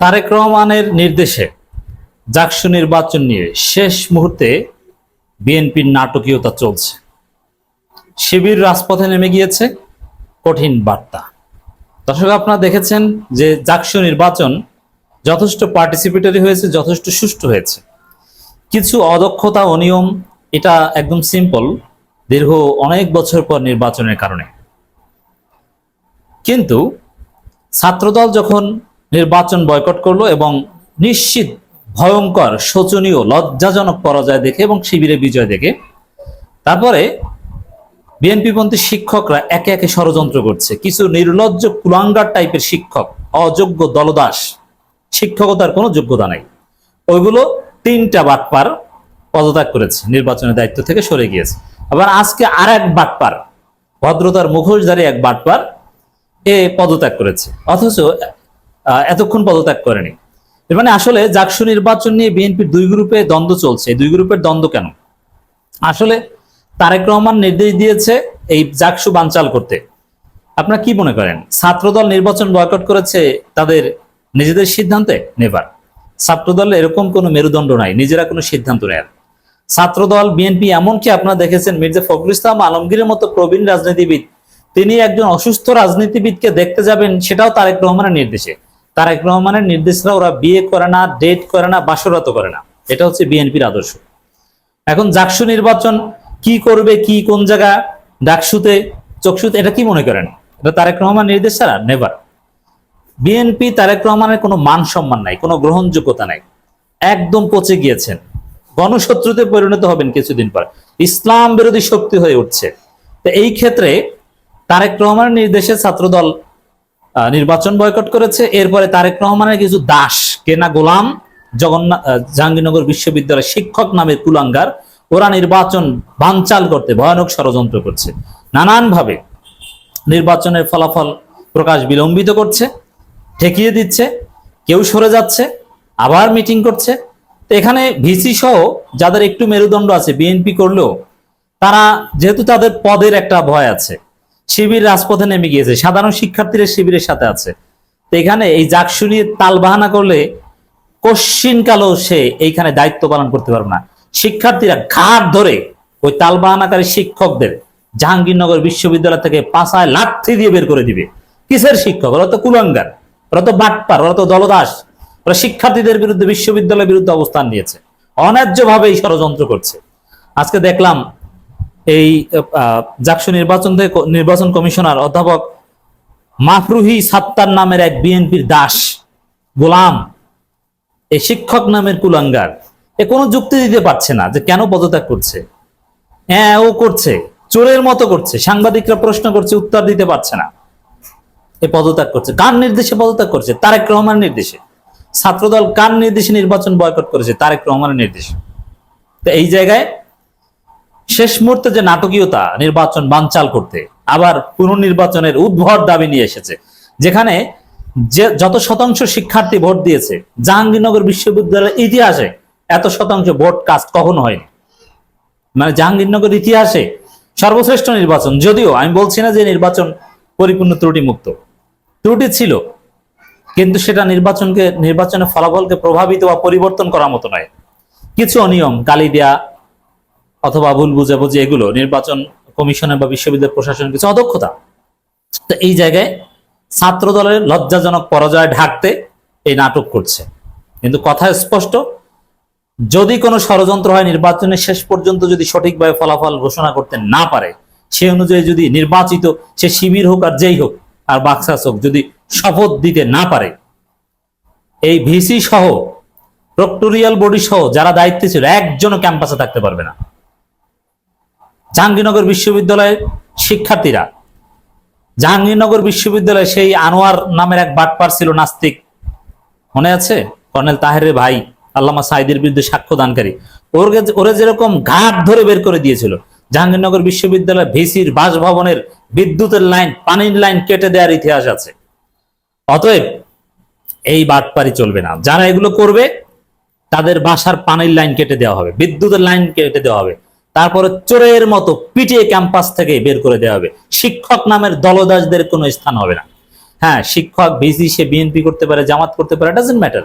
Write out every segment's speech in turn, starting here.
তারেক রহমানের নির্দেশে জাকসু নির্বাচন নিয়ে শেষ মুহূর্তে বিএনপির নাটকীয়তা চলছে। শিবির রাজপথে নেমে গিয়েছে কঠিন বার্তা। দর্শক, আপনারা দেখেছেন যে জাকসু নির্বাচন যথেষ্ট পার্টিসিপেটরি হয়েছে, যথেষ্ট সুষ্ঠু হয়েছে। কিছু অদক্ষতা অনিয়ম এটা একদম সিম্পল দীর্ঘ অনেক বছর পর নির্বাচনের কারণে। কিন্তু ছাত্রদল যখন নির্বাচন বয়কট করল এবং নিশ্চিত ভয়ঙ্কর, শোচনীয়, লজ্জাজনক পরাজয় দেখে এবং শিবিরে বিজয় দেখে। তারপরে বিএনপিপন্থী শিক্ষকরা একে একে ষড়যন্ত্র করছে। কিছু নির্লজ্জ কুলাঙ্গার টাইপের শিক্ষক, অযোগ্য দলদাস, শিক্ষকতার কোনো যোগ্যতা নাই। ওইগুলো তিনটা বাটপার পদত্যাগ করেছে, নির্বাচনের দায়িত্ব থেকে সরে গিয়েছে। আবার আজকে আর এক বাটপার, ভদ্রতার মুখোশধারী এক বাটপার এ পদত্যাগ করেছে। অথচ এতক্ষণ পদত্যাগ করেনি। এর মানে আসলে জাকসু নির্বাচন নিয়ে বিএনপির দুই গ্রুপে দ্বন্দ্ব চলছে। দুই গ্রুপের দ্বন্দ্ব কেন? আসলে তারেক রহমান নির্দেশ দিয়েছে এই জাকসু বানচাল করতে। আপনারা কি মনে করেন? ছাত্রদল নির্বাচন বয়কট করেছে তাদের নিজেদের সিদ্ধান্তে? নেবার ছাত্রদল এরকম কোনো মেরুদণ্ড নাই, নিজেরা কোনো সিদ্ধান্ত নেয়। ছাত্রদল, বিএনপি এমনকি আপনারা দেখেছেন মির্জা ফখরুল ইসলাম, আলমগীরের মতো প্রবীণ রাজনীতিবিদ, তিনি একজন অসুস্থ রাজনীতিবিদকে দেখতে যাবেন, সেটাও তারেক রহমানের নির্দেশে। তারেক রহমানের নির্দেশরা ওরা বিয়ে করে না ডেট করে না, বাসরত করে না। এটা হচ্ছে বিএনপির আদর্শ। এখন জাকসু নির্বাচন কি করবে, কি, কোন জায়গা, ডাকসুতে চকসুতে এটা কি মনে করেন? এটা তারেক রহমান নির্দেশ ছাড়া নেভার বিএনপি, তারেক রহমানের কোনো মান সম্মান নাই, কোনো গ্রহণযোগ্যতা নাই। একদম পচে গিয়েছেন। গণশত্রুতে পরিণত হবেন কিছুদিন পর। ইসলাম বিরোধী শক্তি হয়ে উঠছে। তো এই ক্ষেত্রে তারেক রহমানের নির্দেশে ছাত্রদল নির্বাচন বয়কট করেছে। এরপরে তারেক রহমানের কিছু দাস কেনা গোলাম, জগন্নাথ জাহাঙ্গীরনগর বিশ্ববিদ্যালয়ের শিক্ষক নামের কুলাঙ্গার, ওরা নির্বাচন বানচাল করতে ভয়ানক ষড়যন্ত্র করছে। নানানভাবে নির্বাচনের ফলাফল প্রকাশ বিলম্বিত করছে, ঠেকিয়ে দিচ্ছে, কেউ সরে যাচ্ছে, আবার মিটিং করছে। তো এখানে ভিসি সহ যাদের একটু মেরুদণ্ড আছে, বিএনপি করলেও, তারা যেহেতু তাদের পদের একটা ভয় আছে শিবির রাজপথে নেমে গিয়েছে। সাধারণ শিক্ষার্থীরা শিবিরের সাথে আছে। এখানে এই জাকসু নিয়ে তাল বাহানা করলে কশ্চিন কালো সে এইখানে দায়িত্ব পালন করতে পারবে না। শিক্ষার্থীরা ঘাট ধরে ওই তাল বাহানাকারী শিক্ষকদের জাহাঙ্গীরনগর বিশ্ববিদ্যালয় থেকে পাশায় লাঠি দিয়ে বের করে দিবে। কিসের শিক্ষক? ওরা তো কুলাঙ্গার, ওরা তো বাটপার, ওরা তো দলদাস। ওরা শিক্ষার্থীদের বিরুদ্ধে বিশ্ববিদ্যালয়ের বিরুদ্ধে অবস্থান নিয়েছে। অন্যায্যভাবে এই ষড়যন্ত্র করছে। আজকে দেখলাম এই জাকসু নির্বাচন থেকে নির্বাচন কমিশনার অধ্যাপক মাফরুহি সাত্তার নামের এক বিএনপির দাস, গোলাম এই শিক্ষক নামের কুলাঙ্গার। এ কোনো যুক্তি দিতে পারছে না যে কেন পদত্যাগ করছে। হ্যাঁ ও করছে, চোরের মতো করছে, সাংবাদিকরা প্রশ্ন করছে, উত্তর দিতে পারছে না। এ পদত্যাগ করছে। কার নির্দেশে পদত্যাগ করছে? তারেক রহমানের নির্দেশে। ছাত্রদল কার নির্দেশে নির্বাচন বয়কট করেছে? তারেক রহমানের নির্দেশে। তো এই জায়গায় শেষ মুহূর্তে যে নাটকীয়তা, নির্বাচন বানচাল করতে, আবার পুনর্নির্বাচনের উদ্ভট দাবি নিয়ে এসেছে, যেখানে যে যত শতাংশ শিক্ষার্থী ভোট দিয়েছে, জাহাঙ্গীরনগর বিশ্ববিদ্যালয়ের ইতিহাসে এত শতাংশ ভোট কাজ কখনো হয়নি। মানে জাহাঙ্গীরনগর ইতিহাসে সর্বশ্রেষ্ঠ নির্বাচন, যদিও আমি বলছি না যে নির্বাচন পরিপূর্ণ ত্রুটি মুক্ত ত্রুটি ছিল, কিন্তু সেটা নির্বাচনকে, নির্বাচনের ফলাফলকে প্রভাবিত বা পরিবর্তন করার মতো নয়। কিছু অনিয়ম গালি দেয়া অথবা ভুল বুঝাবুঝি এগুলো নির্বাচন কমিশনের বা বিশ্ববিদ্যালয় প্রশাসনের কিছু অদক্ষতা। তো এই জায়গায় ছাত্র দলের লজ্জাজনক পরাজয় ঢাকতে এই নাটক করছে। কিন্তু কথা স্পষ্ট, যদি কোনো ষড়যন্ত্র হয় নির্বাচনের শেষ পর্যন্ত যদি সঠিকভাবে ফলাফল ঘোষণা করতে না পারে, সে অনুযায়ী যদি নির্বাচিত, সে শিবির হোক আর যেই হোক, আর বাক্সাস হোক, যদি শপথ দিতে না পারে, এই ভিসি সহ, প্রক্টোরিয়াল বডি সহ যারা দায়িত্বে ছিল, একজনও ক্যাম্পাসে থাকতে পারবে না। জাহাঙ্গীরনগর বিশ্ববিদ্যালয়ের শিক্ষার্থীরা। জাহাঙ্গীরনগর বিশ্ববিদ্যালয়ে সেই আনোয়ার নামের এক বাটপার ছিল নাস্তিক। মনে আছে? কর্নেল তাহেরের ভাই, আল্লামা সাইদের বিরুদ্ধে সাক্ষ্য দানকারী। ওর ওরে যেরকম ঘাট ধরে বের করে দিয়েছিল, জাহাঙ্গীরনগর বিশ্ববিদ্যালয় ভিসির বাসভবনের বিদ্যুতের লাইন, পানির লাইন কেটে দেওয়ার ইতিহাস আছে। অতএব এই বাটপারি চলবে না। যারা এগুলো করবে, তাদের বাসার পানির লাইন কেটে দেওয়া হবে, বিদ্যুতের লাইন কেটে দেওয়া হবে। তারপরে চোরের মতো পিটিয়ে ক্যাম্পাস থেকে বের করে দেওয়া হবে। শিক্ষক নামের দলদাসদের কোনো স্থান হবে না। হ্যাঁ শিক্ষক, ভিসি, সে বিএনপি করতে পারে, জামাত করতে পারে ডাজেন্ট ম্যাটার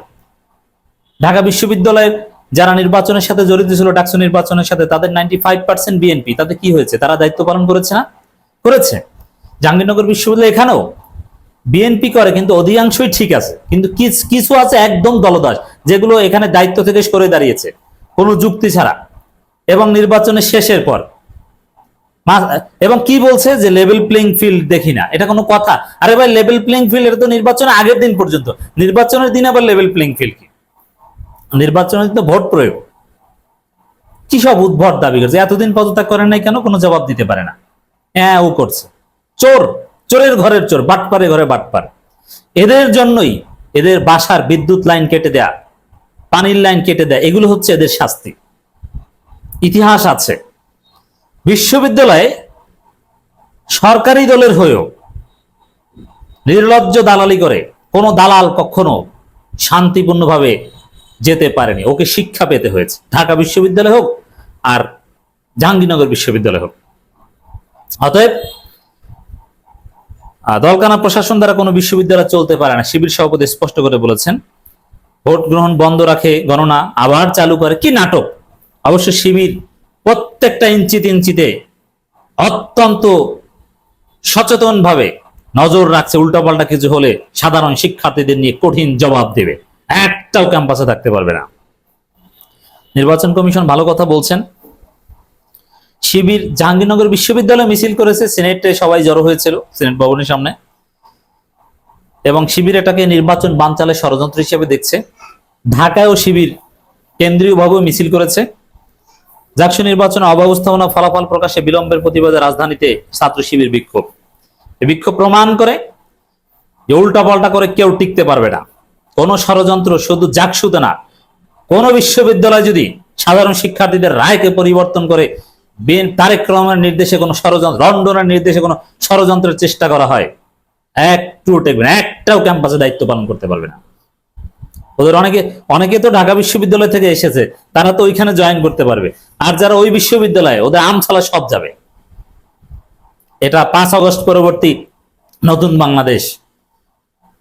ঢাকা বিশ্ববিদ্যালয়ের যারা নির্বাচনের সাথে জড়িত ছিল, ডাকসু নির্বাচনের সাথে, তাদের নাইনটি ফাইভ পার্সেন্ট বিএনপি। তাতে কি হয়েছে? তারা দায়িত্ব পালন করেছে না? করেছে। জাহাঙ্গীরনগর বিশ্ববিদ্যালয় এখানেও বিএনপি করে, কিন্তু অধিকাংশই ঠিক আছে। কিন্তু কিছ- আছে একদম দলদাস, যেগুলো এখানে দায়িত্ব থেকে সরে দাঁড়িয়েছে। কোনো যুক্তি ছাড়া। এবং নির্বাচনের শেষের পর। এবং কি বলছে যে লেভেল প্লেইং ফিল্ড দেখি না? এটা কোনো কথা। আরে ভাই লেভেল প্লেইং ফিল্ড এটা তো নির্বাচনের আগের দিন পর্যন্ত। নির্বাচনের দিন আবার লেভেল প্লেইং ফিল্ড কি? নির্বাচনের দিন তো ভোট প্রয়োগ। কি সব উদ্ভট দাবি করছে? এতদিন পদত্যাগ করেন নাই কেন? কোনো জবাব দিতে পারে না। হ্যাঁ ও করছে। চোর। চোরের ঘরের চোর। বাটপারে ঘরে বাটপার। এদের জন্যই এদের বাসার বিদ্যুৎ লাইন কেটে দেয়া, পানির লাইন কেটে দেয়া, এগুলো হচ্ছে এদের শাস্তি। ইতিহাস আছে। বিশ্ববিদ্যালয়ে সরকারি দলের হয়েও নির্লজ্জ দালালি করে কোনো দালাল কখনো শান্তিপূর্ণভাবে যেতে পারেনি। ওকে শিক্ষা পেতে হয়েছে। ঢাকা বিশ্ববিদ্যালয় হোক আর জাহাঙ্গীরনগর বিশ্ববিদ্যালয় হোক। অতএব দলকানা প্রশাসন দ্বারা কোনো বিশ্ববিদ্যালয় চলতে পারে না। শিবির সভাপতি স্পষ্ট করে বলেছেন ভোট গ্রহণ বন্ধ রাখে গণনা আবার চালু করে। কি নাটক? অবশ্য শিবির প্রত্যেকটা ইঞ্চিতে ইঞ্চিতে অত্যন্ত সচেতন ভাবে নজর রাখছে উল্টাপাল্টা কিছু হলে সাধারণ শিক্ষার্থীদের নিয়ে কঠিন জবাব দেবে। একটাও ক্যাম্পাসে থাকতে পারবে না। নির্বাচন কমিশন ভালো কথা বলছেন। শিবির জাহাঙ্গীরনগর বিশ্ববিদ্যালয় মিছিল করেছে, সিনেটে সবাই জড়ো হয়েছিল, সিনেট ভবনের সামনে। এবং শিবির এটাকে নির্বাচন বানচালের ষড়যন্ত্র হিসেবে দেখছে। ঢাকায়ও শিবির কেন্দ্রীয়ভাবে মিছিল করেছে। জাকসু নির্বাচনে অব্যবস্থাপনা ফলাফল প্রকাশে বিলম্বের প্রতিবাদে রাজধানীতে ছাত্র শিবির বিক্ষোভ। বিক্ষোভ প্রমাণ করে যে উল্টা পাল্টা করে কেউ টিকতে পারবে না। কোন ষড়যন্ত্র শুধু জাকসুতে না, কোন বিশ্ববিদ্যালয় যদি সাধারণ শিক্ষার্থীদের রায়কে পরিবর্তন করে, বিএন তারেক রহমানের নির্দেশে কোনো ষড়যন্ত্র, লন্ডনের নির্দেশে কোনো ষড়যন্ত্রের চেষ্টা করা হয় একটু টেকবে না একটাও ক্যাম্পাসে দায়িত্ব পালন করতে পারবে না। ওদের অনেকে অনেকে তো ঢাকা বিশ্ববিদ্যালয় থেকে এসেছে, তারা তো ওইখানে জয়েন করতে পারবে। আর যারা ওই বিশ্ববিদ্যালয়ে, ওদের আমছালা সব যাবে। এটা পাঁচ আগস্ট পরবর্তী নতুন বাংলাদেশ।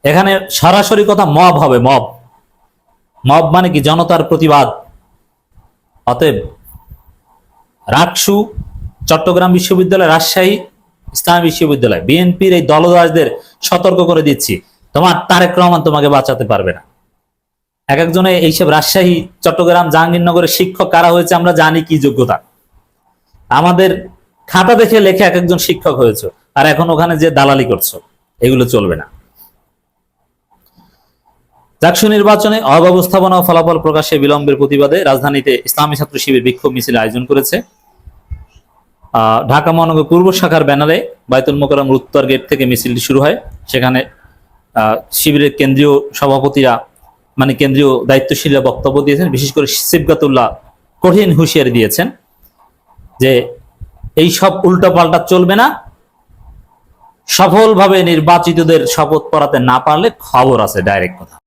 এখানে সরাসরি কথা মব হবে মব মব মানে কি? জনতার প্রতিবাদ। অতএব রাকসু চট্টগ্রাম বিশ্ববিদ্যালয়, রাজশাহী ইসলাম বিশ্ববিদ্যালয়, বিএনপির এই দলদাসদের সতর্ক করে দিচ্ছি। তোমার তারেক রহমান তোমাকে বাঁচাতে পারবে না। এক একজনে এইসব রাজশাহী, চট্টগ্রাম, জাহাঙ্গীরনগরের শিক্ষক কারা হয়েছে আমরা জানি কি যোগ্যতা। আমাদের খাতা দেখে লেখে এক একজন শিক্ষক হয়েছে, আর এখন ওখানে যে দালালি করছ, এগুলো চলবে না। জাকসু নির্বাচনে অব্যবস্থাপনা ও ফলাফল প্রকাশে বিলম্বের প্রতিবাদে রাজধানীতে ইসলামী ছাত্র শিবির বিক্ষোভ মিছিল আয়োজন করেছে। ঢাকা মহানগর পূর্ব শাখার ব্যানারে বাইতুল মোকারম উত্তর গেট থেকে মিছিলটি শুরু হয়। সেখানে শিবিরের কেন্দ্রীয় সভাপতিরা মানে কেন্দ্রীয় দায়িত্বশীলরা বক্তব্য দিয়েছেন, বিশেষ করে সিবগাতুল্লাহ কঠিন হুঁশিয়ারি দিয়েছেন যে এই সব উল্টাপাল্টা চলবে না। সফলভাবে নির্বাচিতদের শপথ পড়াতে না পারলে খবর আছে, ডাইরেক্ট কথা।